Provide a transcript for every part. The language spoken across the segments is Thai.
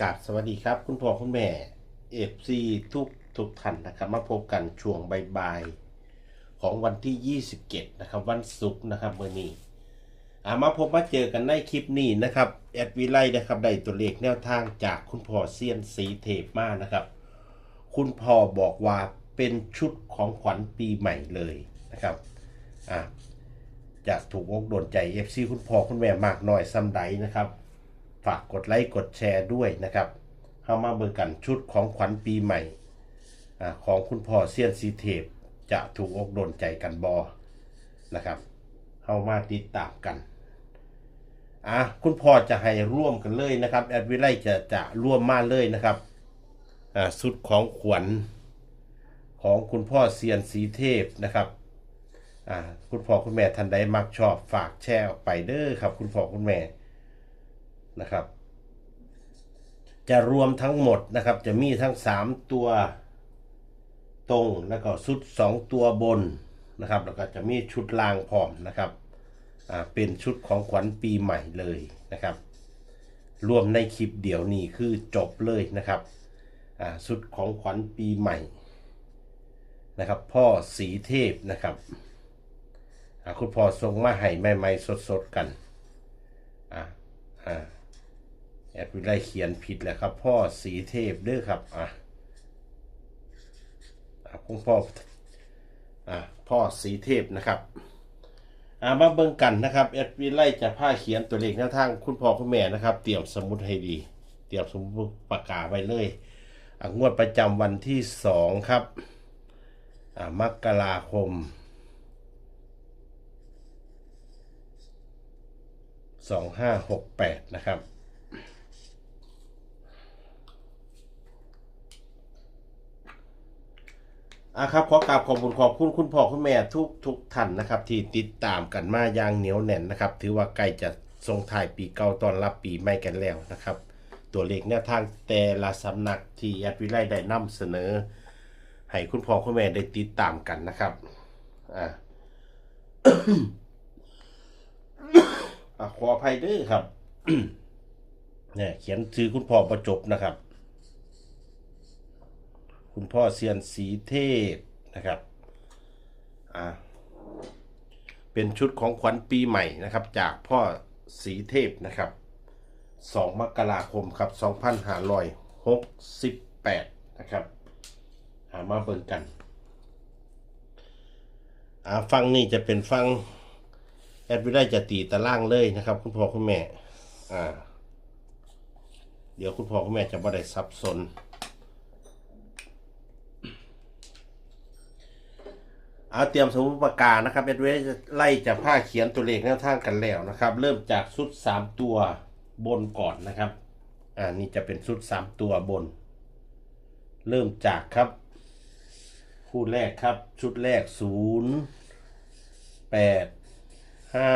กราบสวัสดีครับ คุณพ่อคุณแม่เอฟซีทุกทุกท่านนะครับ มาพบกันช่วงบ่ายๆของวันที่ 27 นะครับ วันศุกร์นะครับเมื่อนี้อามาพบมาเจอกันในคลิปนี้นะครับ แอดวิไลนะครับได้ตัวเลขแนวทางจากคุณพ่อเซียนสีเทพมานะครับ คุณพ่อบอกว่าเป็นชุดของขวัญปีใหม่เลยนะครับอ่าจะถูกอกโดนใจ FC คุณพ่อคุณแม่มากน้อยซ้ำใดนะครับ ฝากกดไลค์กดแชร์ด้วยนะครับเข้ามาเบิ่งกันชุดของขวัญปีใหม่ของคุณพ่อเซียนซีเทพจะถูกอกโดนใจกันบอนะครับเข้ามาติดตามกันอะคุณพ่อจะให้ร่วมกันเลยนะครับแอดวิไลจะจะร่วมมาเลยนะครับอ่าชุดของขวัญของคุณพ่อเซียนสีเทพนะครับอ่าคุณพ่อคุณแม่ท่านใดมักชอบฝากแชร์ออกไปเด้อครับ คุณพ่อคุณแม่ นะครับ จะรวมทั้งหมดนะครับ จะมีทั้ง 3 ตัวตรงแล้วก็ชุด 2 ตัวบนนะครับ แล้วก็จะมีชุดลางพร้อมนะครับอ่าเป็นชุดของขวัญปีใหม่เลยนะครับ รวมในคลิปเดี๋ยวนี้คือจบเลยนะครับอ่าชุดของขวัญปีใหม่นะครับ พ่อสีเทพนะครับอ่าคุณพ่อทรงมาให้ใหม่ๆสดๆกัน อ่าอ่า แอดวิไลเขียนผิดแหละครับ พ่อสีเทพเด้อครับอะคุณพ่ออะพ่อสีเทพนะครับอ่ามาเบิ่งกันนะครับแอดวิไลจะผ้าเขียนตัวเลขแนวทางคุณพ่อคุณแม่นะครับ เตรียมสมุดให้ดี เตรียมสมุดปากกาไว้เลยงวดประจำวันที่สองครับมกราคมสองห้าหกแปดนะครับ อะครับขอกราบขอบคุณขอบคุณคุณพ่อคุณแม่ทุกทุกท่านนะครับ ที่ติดตามกันมาอย่างเหนียวแน่นนะครับ ถือว่าใกล้จะทรงถ่ายปีเก่าตอนรับปีใหม่กันแล้วนะครับ ตัวเลขแนวทางแต่ละสำนักที่แอดวิไลได้นำเสนอ ให้คุณพ่อคุณแม่ได้ติดตามกันนะครับอ่าอะขออภัยด้วยครับเนี่ยเขียนชื่อคุณพ่อประจบนะครับ คุณพ่อเซียนสีเทพนะครับอ่าเป็นชุดของขวัญปีใหม่นะครับ จากพ่อสีเทพนะครับ 2 มกราคมครับ 2568 นะครับหามาเบิ่งกันอ่าฟังนี่จะเป็นฟังแอดวิได้จะตีตารางเลยนะครับ คุณพ่อคุณแม่ อ่า เดี๋ยวคุณพ่อคุณแม่จะบ่ได้สับสน เอาเตรียมสมุดปากกานะครับแอดวิได้จะไล่จากผ้าเขียนตัวเลขแนวทางกันแล้วนะครับ เริ่มจากชุดสามตัวบนก่อนนะครับ อ่านี่จะเป็นชุดสามตัวบน เริ่มจากครับ คู่แรกครับ ชุดแรกศูนย์แปดห้า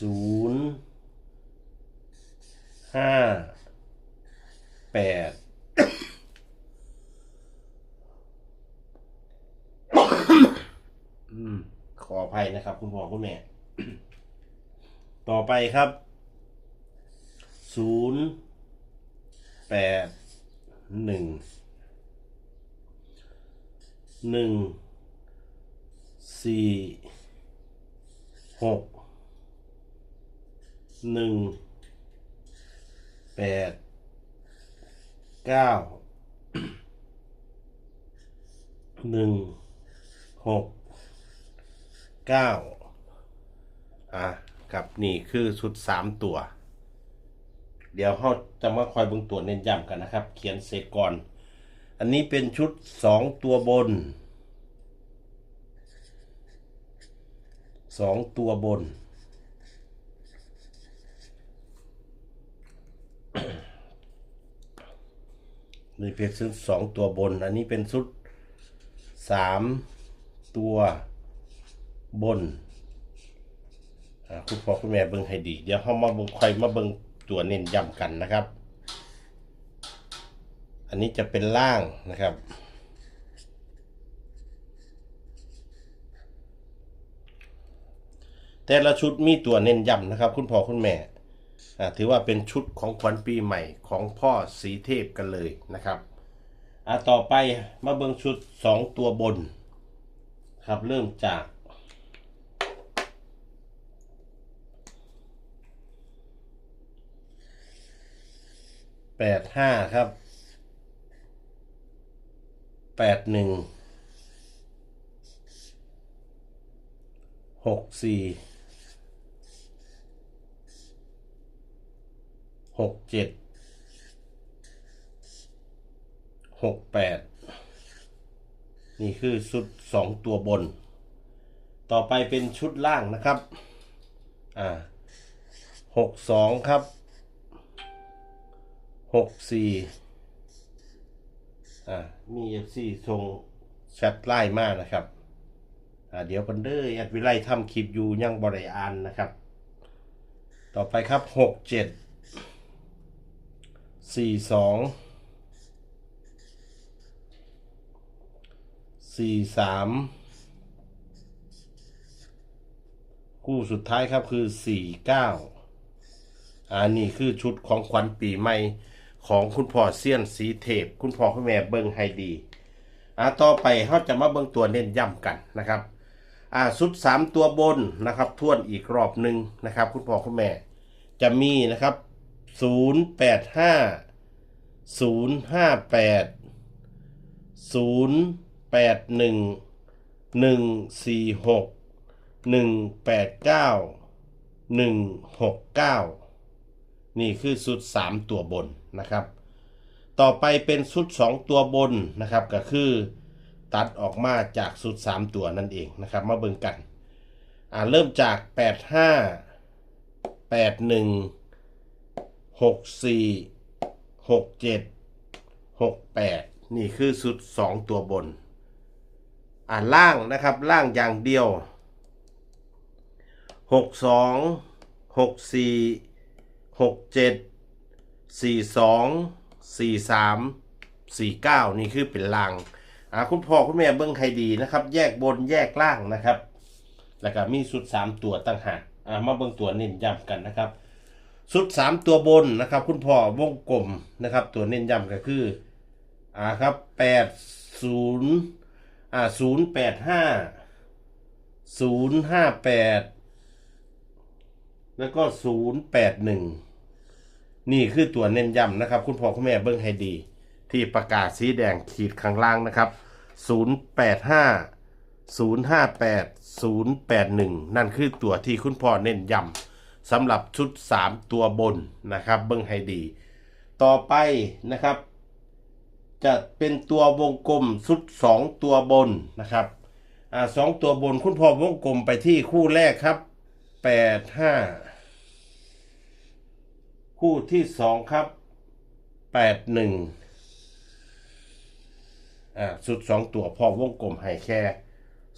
ศูนย์ห้าแปด อืม ขออ ภัยนะครับ คุณพ่อคุณแม่ ต่อไปครับศูนย์แปดหนึ่งหนึ่งสี่หกหนึ่งแปดเก้าหนึ่งหก เก้าอะกับนี่คือชุดสามตัว เดี๋ยวเราจะมาคอยบ่งตัวเน้นย้ำกันนะครับ เขียนเสร็จก่อน อันนี้เป็นชุดสองตัวบนสองตัวบนนี่เป็นชุดสองตัวบน อันนี้เป็นชุดสามตัว บนคุณพ่อคุณแม่เบิ่งให้ดี เดี๋ยวเขามาเบิ่งค่อยมาเบิ่งตัวเน้นย้ำกันนะครับ อันนี้จะเป็นล่างนะครับ แต่ละชุดมีตัวเน้นย้ำนะครับ คุณพ่อคุณแม่ถือว่าเป็นชุดของขวัญปีใหม่ของพ่อสีเทพกันเลยนะครับอ่าต่อไปมาเบิ่งชุด 2 ตัวบน ครับเริ่มจาก แปดห้าครับแปดหนึ่งหกสี่หกเจ็ดหกแปดนี่คือชุดสองตัวบน ต่อไปเป็นชุดล่างนะครับ อ่าหกสองครับ หกสี่อ่ามีเอฟซีส่งแชทไล่มานะครับอ่าเดี๋ยวกันเด้อแอดวิไลทำคลิปอยู่ยังบริอานนะครับ ต่อไปครับหกเจ็ดสี่สองสี่สามคู่สุดท้ายครับคือสี่เก้าอันนี้คือชุดของขวัญปีใหม่ ของคุณพ่อเซียนสีเทพ คุณพ่อคุณแม่เบิ้งให้ดีอ่าต่อไปเขาจะมาเบิ้งตัวเน้นย้ำกันนะครับอ่าชุดสามตัวบนนะครับทวนอีกรอบหนึ่งนะครับ คุณพ่อคุณแม่จะมีนะครับศูนย์แปดห้าศู นี่คือชุดสามตัวบนนะครับ ต่อไปเป็นชุดสองตัวบนนะครับก็คือตัดออกมาจากชุดสามตัวนั่นเองนะครับมาเบิ่งกันอ่าเริ่มจากแปดห้าแปดหนึ่งหกสี่หกเจ็ดหกแปดนี่คือชุดสองตัวบนอ่าล่างนะครับล่างอย่างเดียวหกสอง หกเจ็ดสี่สองสี่สามสี่เก้านี่คือเป็นล่างอ่าคุณพ่อคุณแม่เบิ้งให้ดีนะครับ แยกบนแยกล่างนะครับ แล้วก็มีสุดสามตัวต่างหากอ่ามาเบิ้งตัวเน้นย้ำกันนะครับ สุดสามตัวบนนะครับ คุณพ่อวงกลมนะครับ ตัวเน้นย้ำก็คืออ่าครับแปดศูนย์อ่าศูนย์แปดห้าศูนย์ห้าแปดแล้วก็ศูนย์แปดหนึ่ง นี่คือตัวเน้นย้ำนะครับ คุณพ่อคุณแม่เบิ้งให้ดี ที่ประกาศสีแดงขีดข้างล่างนะครับ 085 058 081 นั่นคือตัวที่คุณพ่อเน้นย้ำสำหรับชุด 3 ตัวบนนะครับ เบิ้งให้ดี ต่อไปนะครับ จะเป็นตัววงกลมชุด 2 ตัวบนนะครับอ่าสองตัวบนคุณพ่อวงกลมไปที่คู่แรกครับ 85 คู่ที่สองครับ81อ่าสุดสองตัวพอวงกลมให้แค่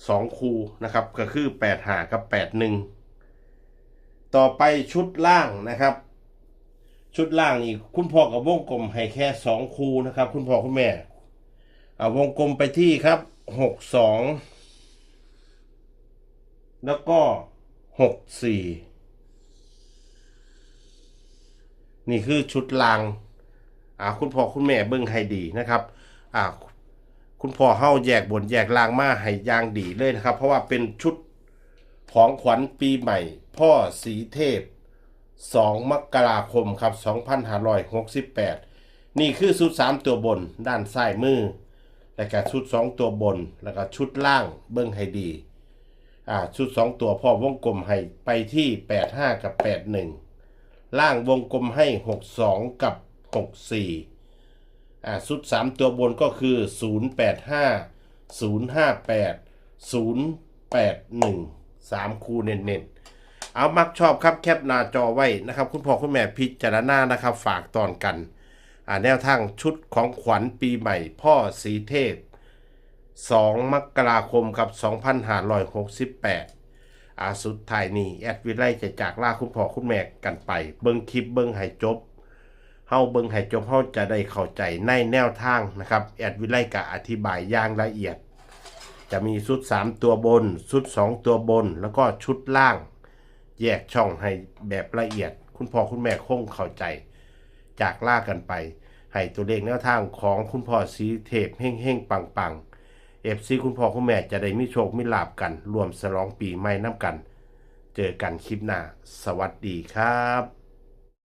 สองคูนะครับ ก็คือแปดหากับแปดหนึ่งต่อไปชุดล่างนะครับ ชุดล่างนี่คุณพ่อกับวงกลมให้แค่สองคูนะครับ คุณพ่อคุณแม่อ่าวงกลมไปที่ครับหกสองแล้วก็หกสี่ นี่คือชุดล่างอ่าคุณพ่อคุณแม่เบิ่งให้ดีนะครับอ่าคุณพ่อเฮาแยกบนแยกล่างมาให้ย่างดีเลยนะครับ เพราะว่าเป็นชุดของขวัญปีใหม่ พ่อสีเทพ 2 มกราคมครับ 2568 นี่คือชุด 3 ตัวบนด้านซ้ายมือ แล้วก็ชุด 2 ตัวบน แล้วก็ชุดล่างเบิ่งให้ดีอ่าชุด 2 ตัวพ่อวงกลมให้ไปที่ 85 กับ 81 ล่างวงกลมให้ 62 กับ 64อ่าสุดสามตัวบนก็คือ 0 8 5 0 5 8 0 8 1 3 คู่เน้นๆ เอามักชอบครับแคปหน้าจอไว้นะครับ คุณพ่อคุณแม่พิจารณานะครับ ฝากตอนกันอ่าแนวทางชุดของขวัญปีใหม่ พ่อสีเทพ 2 มกราคมครับ 2568 อาสุดท้ายนี้แอดวิไลจะจากลาคุณพ่อคุณแม่กันไป เบิ้งคลิปเบิ้งให้จบเฮาเบิ่งให้จบเฮาจะได้เข้าใจในแนวทางนะครับ แอดวิไลกะอธิบายอย่างละเอียด จะมีชุด 3 ตัวบนชุด 2 ตัวบน แล้วก็ชุดล่าง แยกช่องให้แบบละเอียด คุณพ่อคุณแม่คงเข้าใจ จากล่ากันไป ให้ตัวเลขแนวทางของคุณพ่อสีเทพเฮ่งเฮ่งปังปัง เอฟซีคุณพ่อคุณแม่จะได้มีโชคมีลาบกัน รวมสลองปีใหม่น้ำกัน เจอกันคลิปหน้า สวัสดีครับ